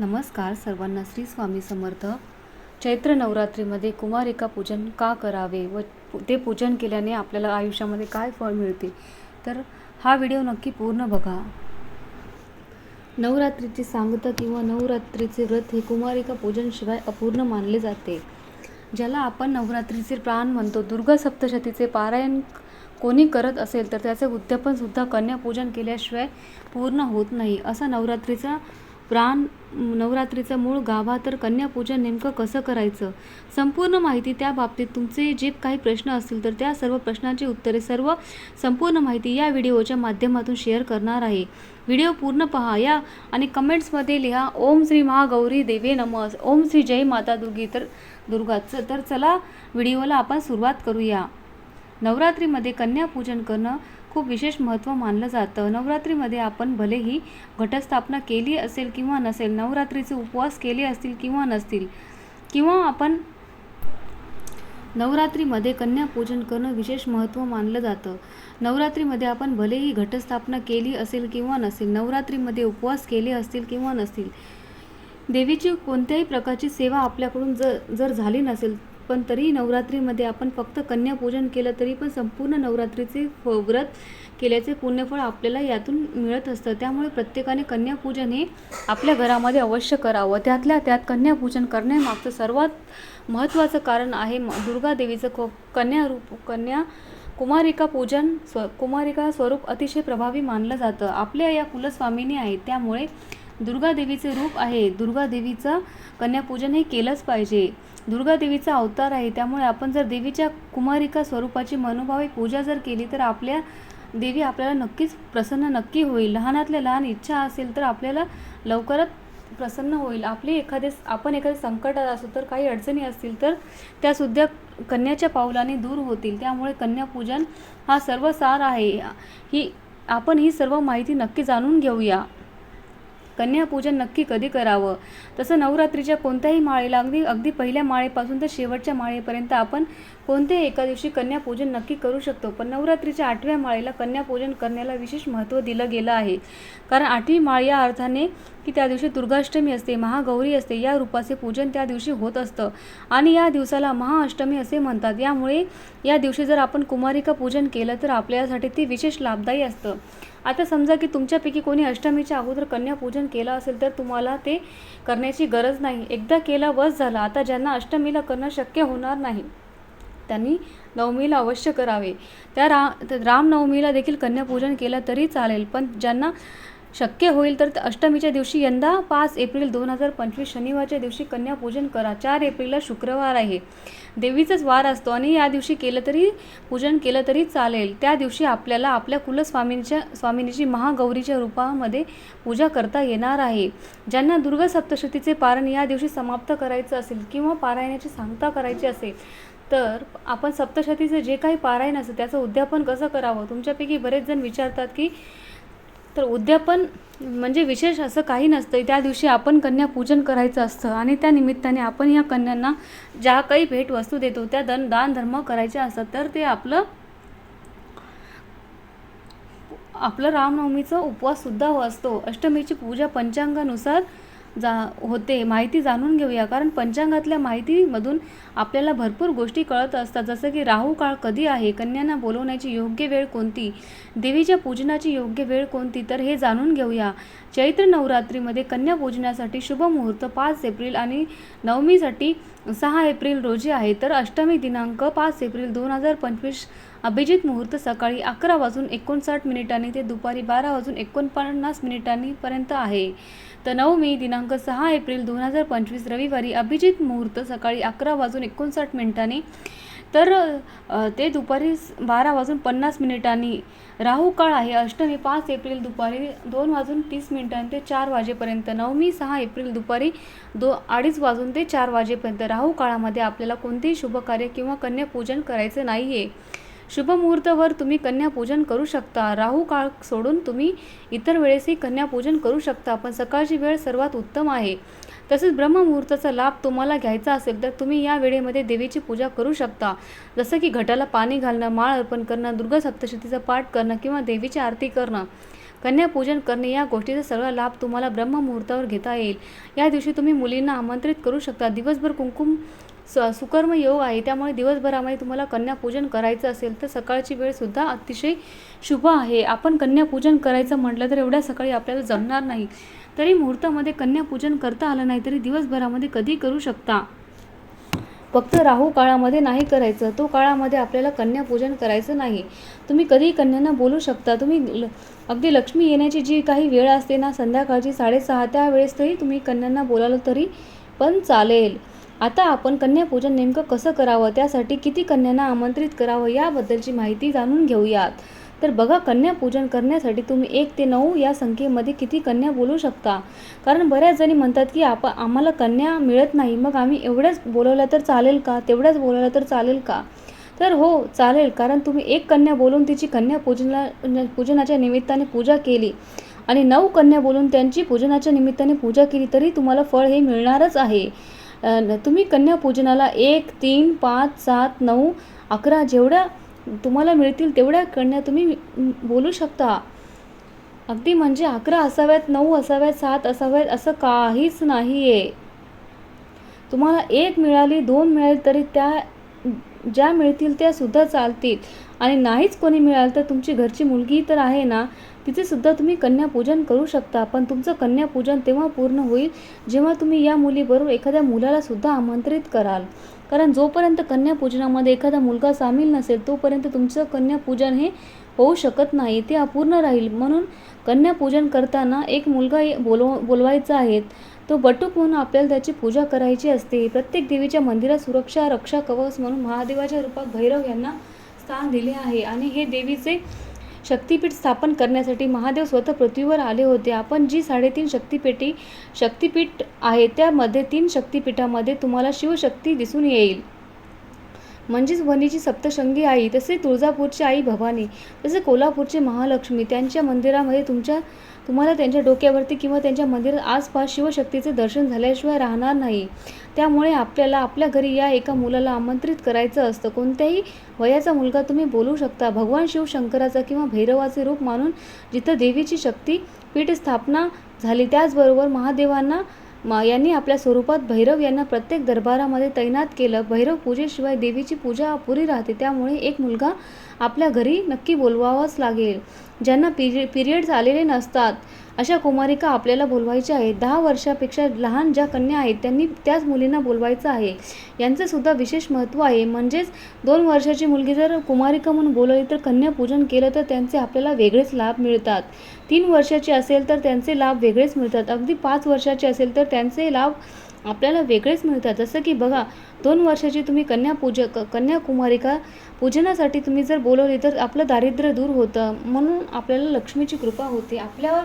नमस्कार सर्वांना श्री स्वामी समर्थ. चैत्र नवरात्रीमध्ये कुमारिका पूजन का करावे व ते पूजन केल्याने आपल्याला आयुष्यामध्ये काय फळ मिळते तर हा व्हिडिओ नक्की पूर्ण बघा. नवरात्रीची सांगता किंवा नवरात्रीचे व्रत हे कुमारिका पूजनशिवाय अपूर्ण मानले जाते. ज्याला आपण नवरात्रीचे प्राण म्हणतो दुर्गा सप्तशतीचे पारायण कोणी करत असेल तर त्याचे उद्यापनसुद्धा कन्यापूजन केल्याशिवाय पूर्ण होत नाही असा नवरात्रीचा प्राण नवरात्रीचा मूळ गाभा तर कन्यापूजन नेमकं कसं करायचं? संपूर्ण माहिती त्या बाबतीत तुमचे जे काही प्रश्न असतील तर त्या सर्व प्रश्नांची उत्तरे सर्व संपूर्ण माहिती या व्हिडिओच्या माध्यमातून शेअर करणार आहे. व्हिडिओ पूर्ण पहा या आणि कमेंट्समध्ये लिहा ओम श्री महागौरी देवे नमस ओम श्री जय माता दुर्गी तर दुर्गाचं तर चला व्हिडिओला आपण सुरुवात करूया. नवरात्रीमध्ये कन्यापूजन करणं खूप विशेष महत्त्व मानलं जातं. नवरात्रीमध्ये आपण भलेही घटस्थापना केली असेल किंवा नसेल नवरात्रीचे उपवास केले असतील किंवा नसतील किंवा आपण नवरात्रीमध्ये कन्यापूजन करणं विशेष महत्त्व मानलं जातं. नवरात्रीमध्ये आपण भलेही घटस्थापना केली असेल किंवा नसेल नवरात्रीमध्ये उपवास केले असतील किंवा नसतील देवीची कोणत्याही प्रकारची सेवा आपल्याकडून जर जर झाली नसेल पण तरी नवरात्रीमध्ये आपण फक्त कन्यापूजन केलं तरी पण संपूर्ण नवरात्रीचे फ- व्रत केल्याचे पुण्यफळ आपल्याला यातून मिळत असतं. त्यामुळे प्रत्येकाने कन्यापूजन हे आपल्या घरामध्ये अवश्य करावं. त्यातल्या त्यात कन्यापूजन करण्यामागचं सर्वात महत्त्वाचं कारण आहे दुर्गादेवीचं दुर्गा देवीचं क कन्या रूप कन्या कुमारिका पूजन स्व कुमारिका स्वरूप अतिशय प्रभावी मानलं जातं. आपल्या या कुलस्वामिनी आहेत. त्यामुळे दुर्गा देवीचे रूप आहे. दुर्गा देवीचं कन्यापूजन हे केलंच पाहिजे. दुर्गा देवीचा अवतार आहे. त्यामुळे आपण जर देवीच्या कुमारिका स्वरूपाची मनोभावे पूजा जर केली तर आपल्या देवी आपल्याला नक्कीच प्रसन्न नक्की होईल. लहानातल्या लहान इच्छा असेल तर आपल्याला लवकरच प्रसन्न होईल. आपली एखादे आपण एखाद्या संकटात असू तर काही अडचणी असतील तर त्यासुद्धा कन्याच्या पावलाने दूर होतील. त्यामुळे कन्यापूजन हा सर्व सार आहे. ही आपण ही सर्व माहिती नक्की जाणून घेऊया. कन्यापूजन नक्की कधी करावं? तसं नवरात्रीच्या कोणत्याही माळेला अगदी अगदी पहिल्या माळेपासून तर शेवटच्या माळेपर्यंत आपण कोणत्याही एका दिवशी कन्यापूजन नक्की करू शकतो पण नवरात्रीच्या आठव्या माळेला कन्यापूजन करण्याला विशेष महत्त्व दिलं गेलं आहे. कारण आठवी माळ या अर्थाने की त्या दिवशी दुर्गाष्टमी असते महागौरी असते या रूपाचे पूजन त्या दिवशी होत असतं. आणि या दिवसाला महाअष्टमी असे म्हणतात. यामुळे या दिवशी जर आपण कुमारिका पूजन केलं तर आपल्यासाठी ते विशेष लाभदायी असतं. आता समजा की तुमच्यापैकी कोणी अष्टमीच्या अगोदर कन्यापूजन केलं असेल तर तुम्हाला ते करण्याची गरज नाही. एकदा केला बस झाला. आता ज्यांना अष्टमीला करणं शक्य होणार नाही. त्यांनी नवमीला अवश्य करावे. त्या रा रामनवमीला देखील कन्यापूजन केलं तरी चालेल पण ज्यांना शक्य होईल तर अष्टमीच्या दिवशी यंदा पाच एप्रिल दोन हजार पंचवीस शनिवारच्या दिवशी कन्यापूजन करा. चार एप्रिलला शुक्रवार आहे. देवीचाच वार असतो आणि या दिवशी केलं तरी पूजन केलं तरी चालेल. त्या दिवशी आपल्याला आपल्या कुलस्वामींच्या स्वामिनीची महागौरीच्या रूपामध्ये पूजा करता येणार आहे. ज्यांना दुर्गा सप्तशतीचे पारण या दिवशी समाप्त करायचं असेल किंवा पारायणाची सांगता करायची असेल तर आपण सप्तशतीचं जे काही पारायण असतं त्याचं उद्यापन कसं करावं? तुमच्यापैकी बरेच जण विचारतात की तर उद्यापन म्हणजे विशेष असं काही नसतं त्या दिवशी आपण कन्या पूजन करायचं असतं आणि त्या निमित्ताने आपण या कन्यांना ज्या काही भेटवस्तू देतो त्या दन दान धर्म करायचे असतात. तर ते आपलं आपलं रामनवमीचा उपवाससुद्धा असतो. अष्टमीची पूजा पंचांगानुसार जा होते माहिती जाणून घेऊया. कारण पंचांगातल्या माहितीमधून आपल्याला भरपूर गोष्टी कळत असतात. जसं की राहू काळ कधी आहे? कन्यांना बोलवण्याची योग्य वेळ कोणती? देवीच्या पूजनाची योग्य वेळ कोणती? तर हे जाणून घेऊया. चैत्र नवरात्रीमध्ये कन्या पूजनासाठी शुभ मुहूर्त पाच एप्रिल आणि नवमीसाठी सहा एप्रिल रोजी आहे तर अष्टमी दिनांक पाच एप्रिल दोन हजार पंचवीस अभिजित मुहूर्त सकाळी अकरा वाजून एकोणसाठ मिनिटांनी ते दुपारी बारा वाजून एकोणपन्नास मिनिटांनी पर्यंत आहे. तर नवमी दिनांक सहा एप्रिल दोन हजार पंचवीस रविवारी अभिजित मुहूर्त सकाळी अकरा वाजून एकोणसाठ मिनिटांनी तर ते दुपारी बारा वाजून पन्नास मिनिटांनी. राहू काळ आहे अष्टमी पाच एप्रिल दुपारी दोन वाजून तीस मिनिटांनी ते चार वाजेपर्यंत. नवमी सहा एप्रिल दुपारी दो अडीच वाजून ते चार वाजेपर्यंत. राहू काळामध्ये आपल्याला कोणतेही शुभकार्य किंवा कन्यापूजन करायचं नाही आहे शुभमुहूर्तावर तुम्ही कन्यापूजन करू शकता. राहू काळ सोडून तुम्ही इतर वेळेसही कन्यापूजन करू शकता. पण सकाळची वेळ सर्वात उत्तम आहे. तसेच ब्रह्ममुहूर्ताचा लाभ तुम्हाला घ्यायचा असेल तर तुम्ही या वेळेमध्ये देवीची पूजा करू शकता. जसं की घटाला पाणी घालणं माळ अर्पण करणं दुर्गा सप्तशतीचा पाठ करणं किंवा देवीची आरती करणं. कन्यापूजन करणे या गोष्टीचा सगळा लाभ तुम्हाला ब्रह्ममुहूर्तावर घेता येईल. या दिवशी तुम्ही मुलींना आमंत्रित करू शकता. दिवसभर कुंकुम स सुकर्म योग आहे. त्यामुळे दिवसभरामध्ये तुम्हाला कन्यापूजन करायचं असेल तर सकाळची वेळसुद्धा अतिशय शुभ आहे. आपण कन्यापूजन करायचं म्हटलं तर एवढ्या सकाळी आपल्याला जमणार नाही. तरी मुहूर्तामध्ये कन्यापूजन करता आलं नाही तरी दिवसभरामध्ये कधी करू शकता? फक्त राहू काळामध्ये नाही करायचं. तो काळामध्ये आपल्याला कन्यापूजन करायचं नाही. तुम्ही कधी कन्यांना बोलू शकता. तुम्ही ल अगदी लक्ष्मी येण्याची जी काही वेळ असते ना संध्याकाळची साडेसहा त्या वेळेस तरी तुम्ही कन्यांना बोलावलं तरी पण चालेल. आता आपण कन्यापूजन नेमकं कसं करावं? त्यासाठी किती कन्यांना आमंत्रित करावं? याबद्दलची माहिती जाणून घेऊयात. तर बघा कन्यापूजन करण्यासाठी तुम्ही एक ते नऊ या संख्येमध्ये किती कन्या बोलू शकता? कारण बऱ्याच जणी म्हणतात की आप आम्हाला कन्या मिळत नाही. मग आम्ही एवढ्याच बोलवल्या तर चालेल का? तेवढ्याच बोलवल्या तर चालेल का? तर हो चालेल. कारण तुम्ही एक कन्या बोलून तिची कन्या पूजना पूजनाच्या निमित्ताने पूजा केली आणि नऊ कन्या बोलून त्यांची पूजनाच्या निमित्ताने पूजा केली तरी तुम्हाला फळ हे मिळणारच आहे. तुम्ही तुम्ही कन्यापूजनाला एक तीन पाच सात नऊ अकरा जेवढ्या तुम्हाला मिळतील तेवढ्या कन्या तुम्ही बोलू शकता. अगदी म्हणजे अकरा असाव्यात नऊ असाव्यात सात असाव्यात असं काहीच नाही आहे तुम्हाला एक मिळाली दोन मिळाली तरी त्या ज्या मिळतील त्या सुद्धा चालतील. आणि नाहीच कोणी मिळालं तर तुमची घरची मुलगी तर आहे ना तिचे सुद्धा तुम्ही कन्यापूजन करू शकता. पण तुमचं कन्यापूजन तेव्हा पूर्ण होईल जेव्हा तुम्ही या मुलीबरोबर एखाद्या मुलाला सुद्धा आमंत्रित कराल. कारण जोपर्यंत कन्यापूजनामध्ये एखादा मुलगा सामील नसेल तोपर्यंत तुमचं कन्यापूजन हे होऊ शकत नाही. ते अपूर्ण राहील. म्हणून कन्यापूजन करताना एक मुलगा बोलव बोलवायचा आहे तो बटूक म्हणून आपल्याला त्याची पूजा करायची असते. प्रत्येक देवीच्या मंदिरात सुरक्षा रक्षा कवच म्हणून महादेवाच्या रूपात भैरव यांना स्थान दिले आहे. आणि हे देवीचे शक्तिपीठ स्थापन करण्यासाठी महादेव स्वतः पृथ्वीवर आले होते. आपण जी साडेतीन शक्तिपीठी शक्तिपीठ आहे त्यामध्ये तीन शक्तिपीठामध्ये तुम्हाला शिवशक्ती दिसून येईल. म्हणजेच वणीची सप्तशंगी आई तसे तुळजापूरची आई भवानी तसे कोल्हापूरचे महालक्ष्मी त्यांच्या मंदिरामध्ये तुमच्या तुम्हाला त्यांच्या डोक्यावरती किंवा त्यांच्या मंदिरात आसपास शिवशक्तीचे दर्शन झाल्याशिवाय राहणार नाही. त्यामुळे आपल्याला आपल्या घरी या एका मुलाला आमंत्रित करायचं असतं. कोणत्याही वयाचा मुलगा तुम्ही बोलू शकता. भगवान शिव शंकराचा किंवा भैरवाचे रूप मानून जिथं देवीची शक्ती पीठ स्थापना झाली त्याचबरोबर महादेवांना मा यांनी आपल्या स्वरूपात भैरव यांना प्रत्येक दरबारामध्ये तैनात केलं. भैरव पूजेशिवाय देवीची पूजा अपुरी राहते. त्यामुळे एक मुलगा आपल्या घरी नक्की बोलवावाच लागेल. ज्यांना पिरि पिरियड्स आलेले नसतात अशा कुमारिका आपल्याला बोलवायच्या आहेत. दहा वर्षापेक्षा लहान ज्या कन्या आहेत त्यांनी त्याच मुलींना बोलवायचं आहे. यांचं सुद्धा विशेष महत्त्व आहे. म्हणजेच दोन वर्षाची मुलगी जर कुमारिका म्हणून बोलवली तर कन्यापूजन केलं तर त्यांचे आपल्याला वेगळेच लाभ मिळतात. तीन वर्षाची असेल तर त्यांचे लाभ वेगळेच मिळतात. अगदी पाच वर्षाची असेल तर त्यांचे लाभ आपल्याला वेगळेच मिळतात. जसं की बघा दोन वर्षाची तुम्ही कन्या पूज क कन्याकुमारिका पूजनासाठी तुम्ही जर बोलवली तर आपलं दारिद्र्य दूर होतं. म्हणून आपल्याला लक्ष्मीची कृपा होते. आपल्यावर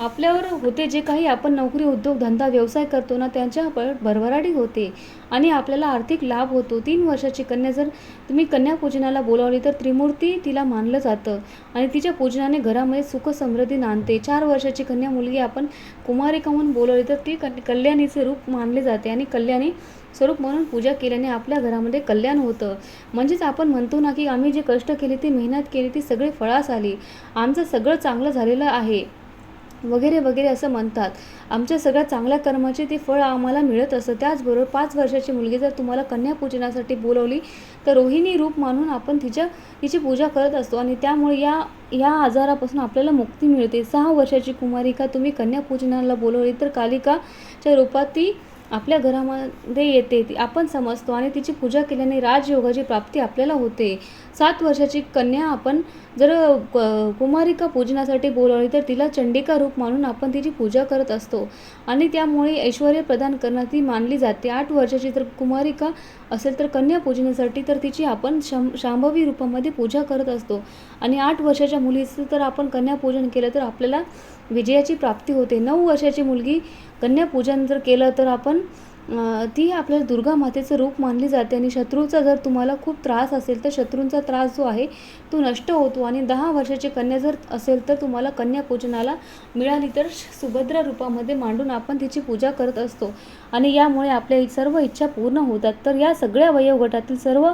आपल्यावर होते जे काही आपण नोकरी उद्योग धंदा व्यवसाय करतो ना त्यांच्या भरभराटी होते. आणि आपल्याला आर्थिक लाभ होतो. तीन वर्षाची कन्या जर तुम्ही कन्यापूजनाला बोलावली तर त्रिमूर्ती तिला मानलं जातं. आणि तिच्या पूजनाने घरामध्ये सुख समृद्धी नांदते. चार वर्षाची कन्या मुलगी आपण कुमारिका म्हणून बोलवली तर ती कन कल्याणीचे रूप मानले जाते. आणि कल्याणी स्वरूप म्हणून पूजा केल्याने आपल्या घरामध्ये कल्याण होतं. म्हणजेच आपण म्हणतो ना की आम्ही जे कष्ट केले ती मेहनत केली ती सगळे फळास आली. आमचं सगळं चांगलं झालेलं आहे. वगैरे वगैरे असं म्हणतात. आमच्या सगळ्या चांगल्या कर्माचे ते फळ आम्हाला मिळत असतं. त्याचबरोबर पाच वर्षाची मुलगी जर तुम्हाला कन्यापूजनासाठी बोलवली तर रोहिणी रूप मानून आपण तिच्या तिची पूजा करत असतो आणि त्यामुळे या या आजारापासून आपल्याला मुक्ती मिळते. सहा वर्षाची कुमारिका तुम्ही कन्यापूजनाला बोलवली तर कालिकाच्या रूपात ती आपल्या घरामध्ये येते. ती आपण समजतो आणि तिची पूजा केल्याने राजयोगाची प्राप्ती आपल्याला होते. सात वर्षाची कन्या आपण जर क- कुमारिका पूजनासाठी बोलावली तर तिला चंडिका रूप मानून आपण तिची पूजा करत असतो. आणि त्यामुळे ऐश्वर प्रदान करण्यात ती मानली जाते. आठ वर्षाची जर कुमारिका असेल तर कन्या पूजनासाठी तर तिची आपण शं शांभवी रूपामध्ये पूजा करत असतो. आणि आठ वर्षाच्या मुलीचं तर आपण कन्यापूजन केलं तर आपल्याला विजयाची प्राप्ती होते. नऊ वर्षाची मुलगी कन्यापूजन जर केलं तर आपण ती आपल्याला दुर्गा मातेचं रूप मानली जाते आणि शत्रूचा जर तुम्हाला खूप त्रास असेल तर शत्रूंचा त्रास जो आहे तो नष्ट होतो आणि दहा वर्षाची कन्या जर असेल तर तुम्हाला कन्यापूजनाला मिळाली तर सुभद्रा रूपामध्ये मांडून आपण तिची पूजा करत असतो. आणि यामुळे आपल्या सर्व इच्छा पूर्ण होतात. तर या सगळ्या वयोगटातील सर्व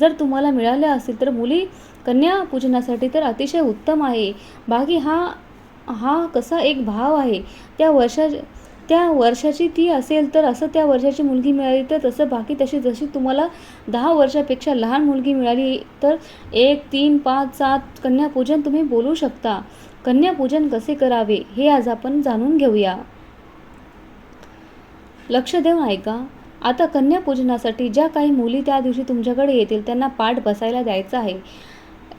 जर तुम्हाला मिळाल्या असतील तर मुली कन्या पूजनासाठी तर अतिशय उत्तम आहे. बाकी हा हा कसा एक भाव आहे त्या वर्षा त्या वर्षाची ती असेल तर असं त्या वर्षाची मुलगी मिळाली तर तसं बाकी तशी जशी तुम्हाला दहा वर्षापेक्षा लहान मुलगी मिळाली तर एक तीन पाच सात कन्यापूजन तुम्ही बोलू शकता. कन्यापूजन कसे करावे हे आज आपण जाणून घेऊया. लक्ष देऊन ऐका. आता कन्यापूजनासाठी ज्या काही मुली त्या दिवशी तुमच्याकडे येतील त्यांना पाठ बसायला द्यायचं आहे.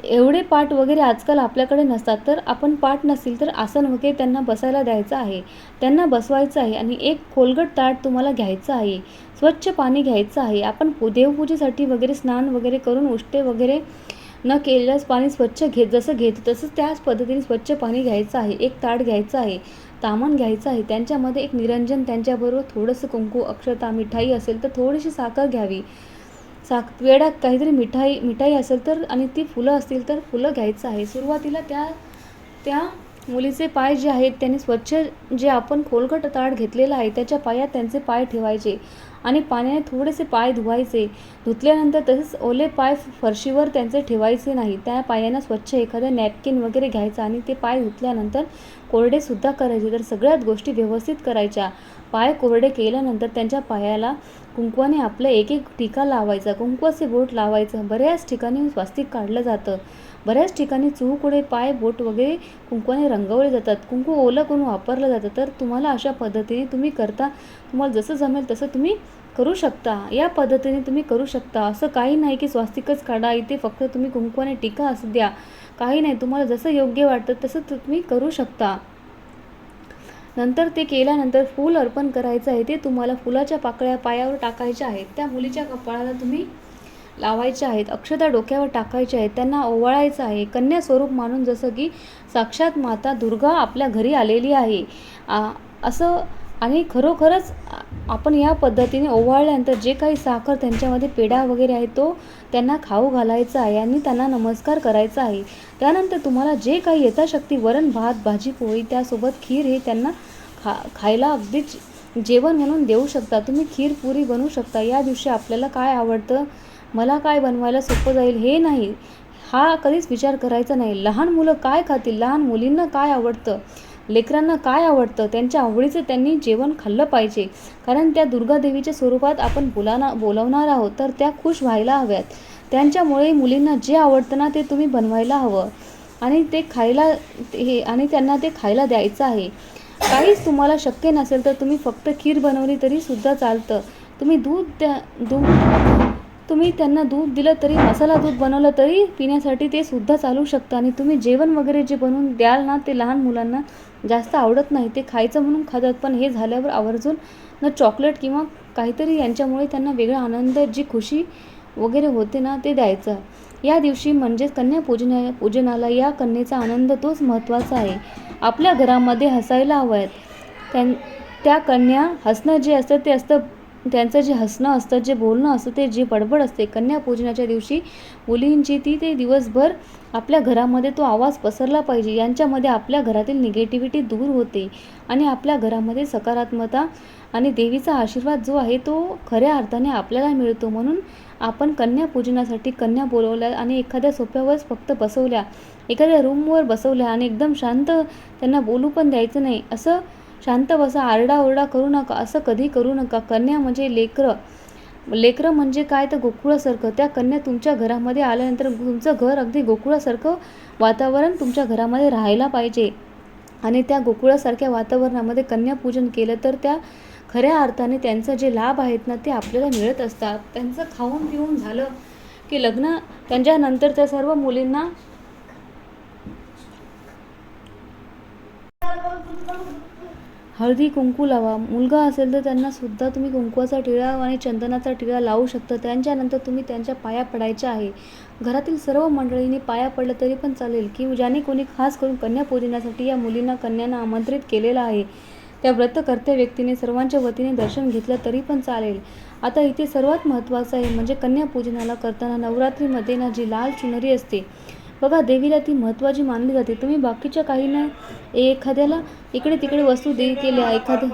एवढे पाठ वगैरे आजकाल आपल्याकडे नसतात तर आपण पाठ नसतील तर आसन वगैरे त्यांना बसायला द्यायचं आहे. त्यांना बसवायचं आहे आणि एक खोलगट ताट तुम्हाला घ्यायचं आहे. स्वच्छ पाणी घ्यायचं आहे. आपण देवपूजेसाठी वगैरे स्नान वगैरे करून उष्टे वगैरे न केल्यास पाणी स्वच्छ घेत जसं घेतो तसंच त्याच पद्धतीने स्वच्छ पाणी घ्यायचं आहे. एक ताट घ्यायचं आहे. तामण घ्यायचं आहे. त्यांच्यामध्ये एक निरंजन त्यांच्याबरोबर थोडंसं कुंकू अक्षता मिठाई असेल तर थोडीशी साखर घ्यावी. साक वेळात काहीतरी मिठाई मिठाई असेल तर आणि ती फुलं असतील तर फुलं घ्यायचं आहे. सुरुवातीला त्या त्या मुलीचे पाय जे आहेत त्यांनी स्वच्छ जे आपण खोलगट ताट घेतलेलं आहे त्याच्या पायात त्यांचे पाय ठेवायचे आणि पाण्याने थोडेसे पाय धुवायचे. धुतल्यानंतर तसेच ओले पाय फरशीवर त्यांचे ठेवायचे नाही. त्या पायांना स्वच्छ एखादं नॅपकिन वगैरे घ्यायचं आणि ते पाय धुतल्यानंतर कोरडेसुद्धा करायचे. तर सगळ्यात गोष्टी व्यवस्थित करायच्या. पाय कोरडे केल्यानंतर त्यांच्या पायाला कुंकवाने आपलं एक एक टीका लावायचा. कुंकवाचे बोट लावायचं. बऱ्याच ठिकाणी स्वास्तिक काढलं जातं. बऱ्याच ठिकाणी चूहुकडे पाय बोट वगैरे कुंकवाने रंगवले जातात. कुंकू ओलं करून वापरलं जातं. तर तुम्हाला अशा पद्धतीने तुम्ही करता तुम्हाला जसं जमेल तसं तुम्ही करू शकता. या पद्धतीने तुम्ही करू शकता. असं काही नाही की स्वास्तिकच काढा. इथे फक्त तुम्ही कुंकवाने टीका असू द्या. काही नाही. तुम्हाला जसं योग्य वाटतं तसं तुम्ही करू शकता. नंतर ते केल्यानंतर फूल अर्पण करायचं आहे. ते तुम्हाला फुलाच्या पाकळ्या पायावर टाकायच्या आहेत. त्या मुलीच्या कपाळाला तुम्ही लावायच्या आहेत अक्षता डोक्यावर टाकायच्या आहेत त्यांना ओवाळायचं आहे. कन्या स्वरूप मानून जसं की साक्षात माता दुर्गा आपल्या घरी आलेली आहे. असं आणि खरोखरच आपण या पद्धतीने ओवाळल्यानंतर जे काही साखर त्यांच्यामध्ये पेढा वगैरे आहे तो त्यांना खाऊ घालायचा आहे आणि त्यांना नमस्कार करायचा आहे. त्यानंतर तुम्हाला जे काही यथाशक्ती वरण भात भाजी पोळी त्यासोबत खीर हे त्यांना खा खायला अगदीच जेवण म्हणून देऊ शकता. तुम्ही खीर पुरी बनवू शकता. या दिवशी आपल्याला काय आवडतं? मला काय बनवायला सोपं जाईल हे नाही. हा कधीच विचार करायचा नाही. लहान मुलं काय खातील? लहान मुलींना काय आवडतं? लेकरांना काय आवडतं? त्यांच्या आवडीचं त्यांनी जेवण खाल्लं पाहिजे. कारण त्या दुर्गादेवीच्या स्वरूपात आपण बोलाना बोलवणार आहोत तर त्या खुश व्हायला हव्यात. त्यांच्यामुळे मुलींना जे आवडतं ना ते तुम्ही बनवायला हवं. आणि ते खायला हे आणि त्यांना ते खायला द्यायचं आहे. काहीच तुम्हाला शक्य नसेल तर तुम्ही फक्त खीर बनवली तरी सुद्धा चालतं. तुम्ही दूध द्या दूध तुम्ही त्यांना दूध दिलं तरी मसाला दूध बनवलं तरी पिण्यासाठी ते सुद्धा चालू शकतं. आणि तुम्ही जेवण वगैरे जे बनवून द्याल ना ते लहान मुलांना जास्त आवडत नाही. ते खायचं म्हणून खातात. पण हे झाल्यावर आवर्जून न चॉकलेट किंवा काहीतरी यांच्यामुळे त्यांना वेगळा आनंद जी खुशी वगैरे होते ना ते द्यायचं. या दिवशी म्हणजेच कन्या पूजन पूजनाला या कन्येचा आनंद तोच महत्त्वाचा आहे. आपल्या घरामध्ये हसायला हवं आहेत त्यां त्या कन्या हसणं जे असतं ते असतं त्यांचं जे हसणं असतं जे बोलणं असतं ते जे बडबड असते कन्यापूजनाच्या दिवशी मुलींची ती ते दिवसभर आपल्या घरामध्ये तो आवाज पसरला पाहिजे. यांच्यामध्ये आपल्या घरातील निगेटिव्हिटी दूर होते आणि आपल्या घरामध्ये सकारात्मकता आणि देवीचा आशीर्वाद जो आहे तो खऱ्या अर्थाने आपल्याला मिळतो. म्हणून आपण कन्यापूजनासाठी कन्या बोलवल्या आणि एखाद्या सोप्यावरच फक्त बसवल्या एखाद्या रूमवर बसवल्या आणि एकदम शांत त्यांना बोलू पण द्यायचं नाही असं शांत बसा आरडाओरडा करू नका असं कधी करू नका. कन्या म्हणजे लेकरं. लेकरं म्हणजे काय? तर गोकुळासारखं. त्या कन्या तुमच्या घरामध्ये आल्यानंतर तुमचं घर अगदी गोकुळासारखं वातावरण तुमच्या घरामध्ये राहायला पाहिजे. आणि त्या गोकुळासारख्या वातावरणामध्ये कन्यापूजन केलं तर त्या खऱ्या अर्थाने त्यांचं जे लाभ आहेत ना ते आपल्याला मिळत असतात. त्यांचं खाऊन पिऊन झालं की लग्न त्यांच्यानंतर त्या सर्व मुलींना हळदी कुंकू लावा. मुलगा असेल तर त्यांना सुद्धा तुम्ही कुंकवाचा टिळा आणि चंदनाचा टिळा लावू शकता. त्यांच्यानंतर तुम्ही त्यांच्या पाया पडायच्या आहे. घरातील सर्व मंडळींनी पाया पडलं तरी पण चालेल की ज्याने कोणी खास करून कन्यापूजनासाठी या मुलींना कन्यांना आमंत्रित केलेलं आहे. त्या व्रतकर्त्या व्यक्तीने सर्वांच्या वतीने दर्शन घेतलं तरी पण चालेल. आता इथे सर्वात महत्त्वाचं आहे म्हणजे कन्यापूजनाला करताना नवरात्रीमध्ये ना जी लाल चुनरी असते बघा देवीला ती महत्त्वाची मानली जाते. तुम्ही बाकीच्या काही नाही एखाद्याला इकडे तिकडे वस्तू दे केल्या एखाद्या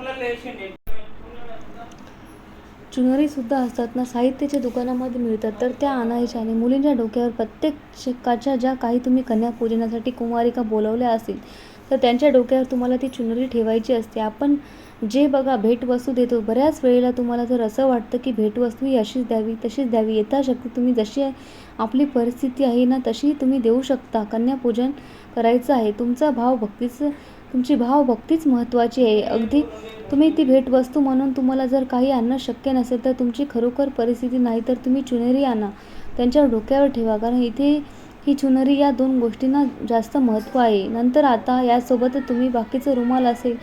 चुनरीसुद्धा असतात ना साहित्याच्या दुकानामध्ये मिळतात. तर त्या आणायच्या आणि मुलींच्या डोक्यावर प्रत्येक शिकाच्या ज्या काही तुम्ही कन्या पूजनासाठी कुमारिका बोलवल्या असतील तर त्यांच्या डोक्यावर तुम्हाला ती चुनरी ठेवायची असते. आपण जे बघा भेटवस्तू देतो. बऱ्याच वेळेला तुम्हाला जर असं वाटतं की भेटवस्तू ही अशीच द्यावी तशीच द्यावी यथाशक्ती तुम्ही जशी आपली परिस्थिती आहे ना तशी तुम्ही देऊ शकता. कन्यापूजन करायचं आहे. तुमचा भाव भक्तीचं तुमची भावभक्तीच महत्त्वाची आहे. अगदी तुम्ही ती भेटवस्तू म्हणून तुम्हाला जर काही आणणं शक्य नसेल तर तुमची खरोखर परिस्थिती नाही तर तुम्ही चुनरी आणा. त्यांच्या डोक्यावर ठेवा. कारण इथे ही चुनरी या दोन गोष्टींना जास्त महत्त्व आहे. नंतर आता यासोबतच तुम्ही बाकीचं रुमाल असेल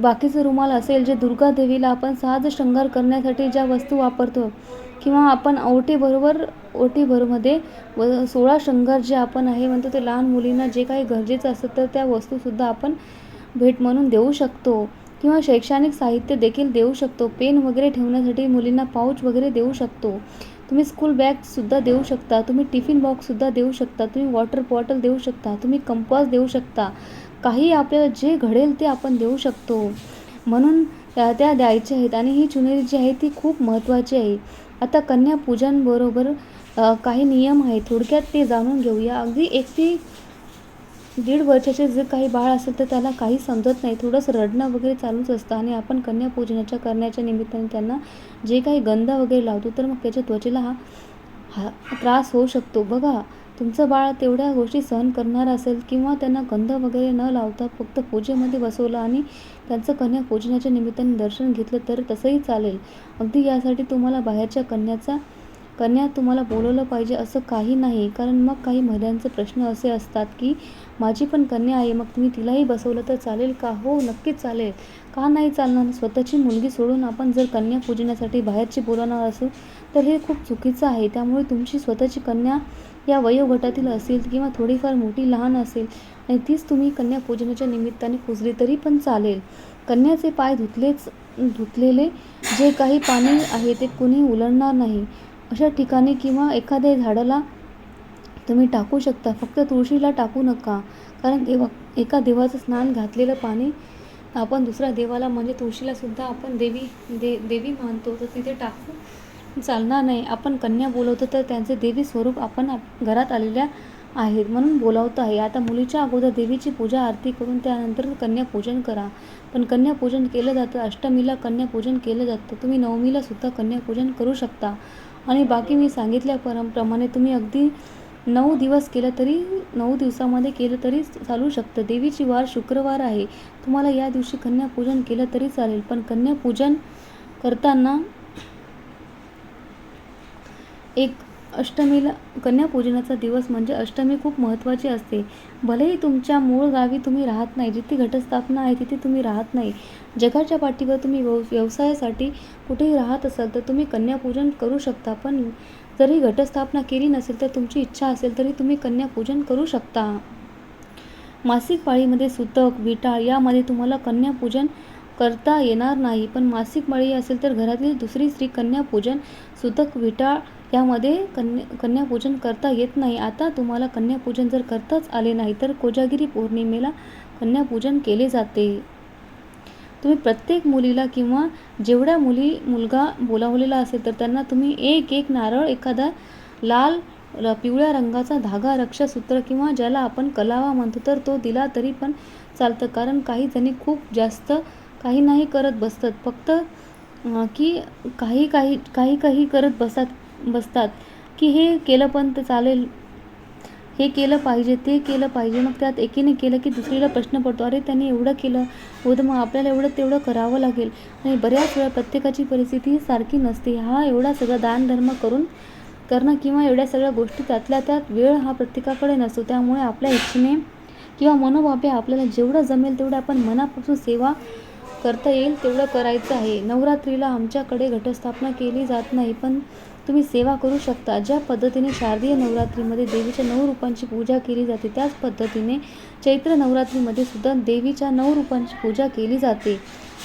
बाकीचं रुमाल असेल जे दुर्गा देवीला आपण सहज शृंगार करण्यासाठी ज्या वस्तू वापरतो किंवा आपण ओटीबरोबर ओटीभरमध्ये व सोळा शृंगार जे आपण आहे म्हणतो ते लहान मुलींना जे काही गरजेचं असतं तर त्या वस्तूसुद्धा आपण भेट म्हणून देऊ शकतो. किंवा शैक्षणिक साहित्य देखील देऊ शकतो. पेन वगैरे ठेवण्यासाठी मुलींना पाऊच वगैरे देऊ शकतो. तुम्ही स्कूल बॅगसुद्धा देऊ शकता. तुम्ही टिफिन बॉक्ससुद्धा देऊ शकता. तुम्ही वॉटर बॉटल देऊ शकता. तुम्ही कंपास देऊ शकता. काही आपल्याला जे घडेल ते आपण देऊ शकतो. म्हणून त्या त्या द्यायच्या आहेत आणि ही चुनरी जी आहे ती खूप महत्त्वाची आहे. आता कन्या पूजनबरोबर काही नियम आहेत. थोडक्यात ते जाणून घेऊया. अगदी एक ते दीड वर्षाचे जे काही बाळ असेल तर त्याला काही समजत नाही. थोडंसं रडणं वगैरे चालूच असतं आणि आपण कन्यापूजनाच्या करण्याच्या निमित्ताने त्यांना जे काही गंध वगैरे लावतो तर मग त्याच्या त्वचेला हा हा त्रास होऊ शकतो. बघा तुमचं बाळ तेवढ्या गोष्टी सहन करणार असेल किंवा त्यांना गंध वगैरे न लावता फक्त पूजेमध्ये बसवलं आणि त्यांचं कन्या पूजनाच्या निमित्ताने दर्शन घेतलं तर तसंही चालेल. अगदी यासाठी तुम्हाला बाहेरच्या कन्याचा कन्या तुम्हाला बोलवलं पाहिजे असं काही नाही. कारण मग काही महिलांचे प्रश्न असे असतात की माझी पण कन्या आहे मग तुम्ही तिलाही बसवलं तर चालेल का? हो नक्कीच चालेल. का नाही चालणार? स्वतःची मुलगी सोडून आपण जर कन्या पूजनासाठी बाहेरची बोलवणार असू तर हे खूप चुकीचं आहे. त्यामुळे तुमची स्वतःची कन्या या वयोगटातील असेल किंवा थोडीफार मोठी लहान असेल आणि तीच तुम्ही कन्यापूजनाच्या निमित्ताने पुजली तरी पण चालेल. कन्याचे पाय धुतलेच धुतलेले जे काही पाणी आहे ते कुणी उलडणार नाही. अशा ठिकाणी किंवा एखाद्या झाडाला तुम्ही टाकू शकता. फक्त तुळशीला टाकू नका. कारण देवा एका देवाचं स्नान घातलेलं पाणी आपण दुसऱ्या देवाला म्हणजे तुळशीलासुद्धा आपण देवी दे देवी मानतो. तर तिथे टाकू चालणार नाही. आपण कन्या बोलवतो तर त्यांचे देवी स्वरूप आपण आप घरात आलेल्या आहेत म्हणून बोलावतं आहे. आता मुलीच्या अगोदर देवीची पूजा आरती करून त्यानंतर कन्यापूजन करा. पण कन्यापूजन केलं जातं. अष्टमीला कन्यापूजन केलं जातं. तुम्ही नवमीला सुद्धा कन्यापूजन करू शकता. आणि बाकी मी सांगितल्या परंप्रमाणे तुम्ही अगदी नऊ दिवस केलं तरी नऊ दिवसामध्ये केलं तरी चालू शकतं. देवीची वार शुक्रवार आहे. तुम्हाला या दिवशी कन्यापूजन केलं तरी चालेल. पण कन्यापूजन करताना एक अष्टमीला कन्यापूजनाचा दिवस म्हणजे अष्टमी खूप महत्त्वाची असते. भलेही तुमच्या मूळ गावी तुम्ही राहत नाही जिथे घटस्थापना आहे तिथे तुम्ही राहत नाही. जगाच्या पाठीवर तुम्ही व्यव व्यवसायासाठी कुठेही राहत असाल तर तुम्ही कन्यापूजन करू शकता. पण जरी घटस्थापना केली नसेल तर तुमची इच्छा असेल तरी तुम्ही कन्यापूजन करू शकता. मासिक पाळीमध्ये सुतक विटाळ यामध्ये तुम्हाला कन्यापूजन करता येणार नाही. पण मासिक पाळी असेल तर घरातील दुसरी स्त्री कन्यापूजन सुतक विटाळ यामध्ये कन्या कन्यापूजन करता येत नाही. आता तुम्हाला कन्यापूजन जर करताच आले नाही तर कोजागिरी पौर्णिमेला कन्यापूजन केले जाते. तुम्ही प्रत्येक मुलीला किंवा जेवढ्या मुली मुलगा बोलावलेला असेल तर त्यांना तुम्ही एक एक नारळ एखादा लाल पिवळ्या रंगाचा धागा रक्षासूत्र किंवा ज्याला आपण कलावा म्हणतो तर तो दिला तरी पण चालतं. कारण काही जणी खूप जास्त काही नाही करत बसतात. फक्त की काही काही काही काही करत बसतात. बसतात की हे केलं पण तर चालेल. हे केलं पाहिजे ते केलं पाहिजे. मग त्यात एकीने केलं की दुसरीला प्रश्न पडतो. अरे त्यांनी एवढं केलं. हो तर मग आपल्याला एवढं तेवढं करावं लागेल. आणि बऱ्याच वेळा प्रत्येकाची परिस्थिती सारखी नसते. हा एवढा सगळा दानधर्म करून करणं किंवा एवढ्या सगळ्या गोष्टी त्यातल्या त्यात वेळ हा प्रत्येकाकडे नसतो. त्यामुळे आपल्या इच्छेने किंवा मनोभावे आपल्याला जेवढं जमेल तेवढं आपण मनापासून सेवा करता येईल तेवढं करायचं आहे. नवरात्रीला आमच्याकडे घटस्थापना केली जात नाही पण तुम्ही सेवा करू शकता. ज्या पद्धतीने शारदीय नवरात्रीमध्ये देवीच्या नऊ रूपांची पूजा केली जाते त्याच पद्धतीने चैत्र नवरात्रीमध्ये सुद्धा देवीच्या नऊ रूपांची पूजा केली जाते.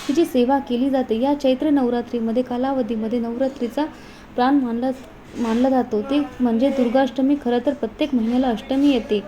तिची सेवा केली जाते या चैत्र नवरात्रीमध्ये कालावधीमध्ये नवरात्रीचा प्राण मानला मानला जातो. ते म्हणजे दुर्गाष्टमी खरं तर प्रत्येक महिन्याला अष्टमी येते.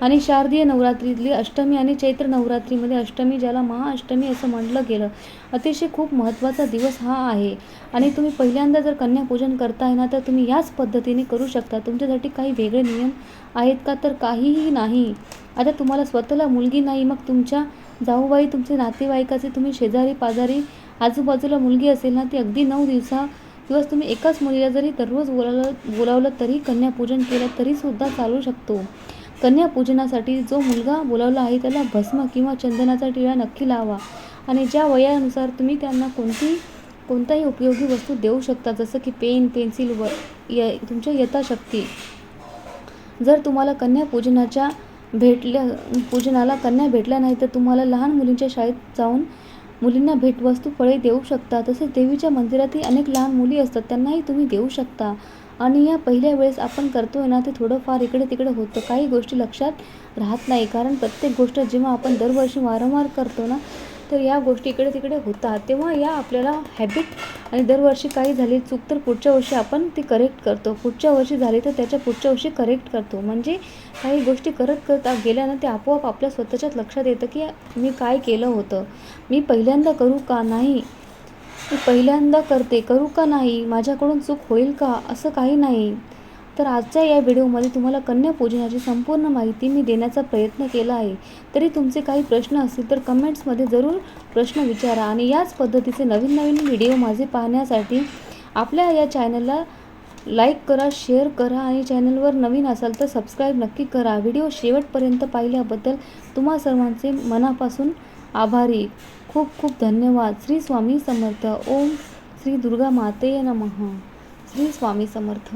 आणि शारदीय नवरात्रीतली अष्टमी आणि चैत्र नवरात्रीमध्ये अष्टमी ज्याला महाअष्टमी असं म्हटलं गेलं अतिशय खूप महत्त्वाचा दिवस हा आहे. आणि तुम्ही पहिल्यांदा जर कन्यापूजन करताय ना तर तुम्ही याच पद्धतीने करू शकता. तुमच्यासाठी काही वेगळे नियम आहेत का? तर काहीही नाही. आता तुम्हाला स्वतःला मुलगी नाही मग तुमच्या जाऊबाई तुमचे नातेवाईकाचे तुम्ही शेजारी पाजारी आजूबाजूला मुलगी असेल ना ती अगदी नऊ दिवसा दिवस तुम्ही एकाच मुलीला जरी दररोज बोलावलं बोलावलं तरी कन्यापूजन केलं तरीसुद्धा चालू शकतो. कन्यापूजनासाठी जो मुलगा बोलावला आहे त्याला भस्म किंवा चंदनाचा टिळा नक्की लावा. आणि ज्या वयानुसार तुम्ही त्यांना कोणती कोणताही उपयोगी वस्तू देऊ शकता जसं की पेन पेन्सिल व य तुमच्या यथाशक्ती. जर तुम्हाला कन्यापूजनाच्या भेटल्या पूजनाला कन्या भेटल्या नाही तर तुम्हाला लहान मुलींच्या शाळेत जाऊन मुलींना भेटवस्तू फळे देऊ शकता. तसेच देवीच्या मंदिरातही अनेक लहान मुली असतात त्यांनाही तुम्ही देऊ शकता. आणि या पहिल्या वेळेस आपण करतोय ना ते थोडंफार इकडे तिकडे होतं. काही गोष्टी लक्षात राहत नाही. कारण प्रत्येक गोष्ट जेव्हा आपण दरवर्षी वारंवार करतो ना तर या गोष्टी इकडे तिकडे होतात. तेव्हा या आपल्याला हॅबिट आणि दरवर्षी काही झाली चूक तर पुढच्या वर्षी आपण ती करेक्ट करतो. पुढच्या वर्षी झाली तर त्याच्या पुढच्या वर्षी करेक्ट करतो. म्हणजे काही गोष्टी करत करता गेल्यानं ते आपोआप आपल्या स्वतःच्याच लक्षात येतं की मी काय केलं होतं? मी पहिल्यांदा करू का नाही? मी पहिल्यांदा करते करू का नाही माझ्याकडून चूक होईल का असं काही नाही. तर आजच्या या व्हिडिओमध्ये तुम्हाला कन्यापूजनाची संपूर्ण माहिती मी देण्याचा प्रयत्न केला आहे. तरी तुमचे काही प्रश्न असतील तर कमेंट्समध्ये जरूर प्रश्न विचारा आणि याच पद्धतीचे नवीन नवीन व्हिडिओ माझे पाहण्यासाठी आपल्या या चॅनलला लाईक करा शेअर करा आणि चॅनलवर नवीन असाल तर सबस्क्राईब नक्की करा. व्हिडिओ शेवटपर्यंत पाहिल्याबद्दल तुम्हा सर्वांचे मनापासून आभारी. खूप खूप धन्यवाद. श्री स्वामी समर्थ. ओम श्री दुर्गा मातेय नमः. श्री स्वामी समर्थ.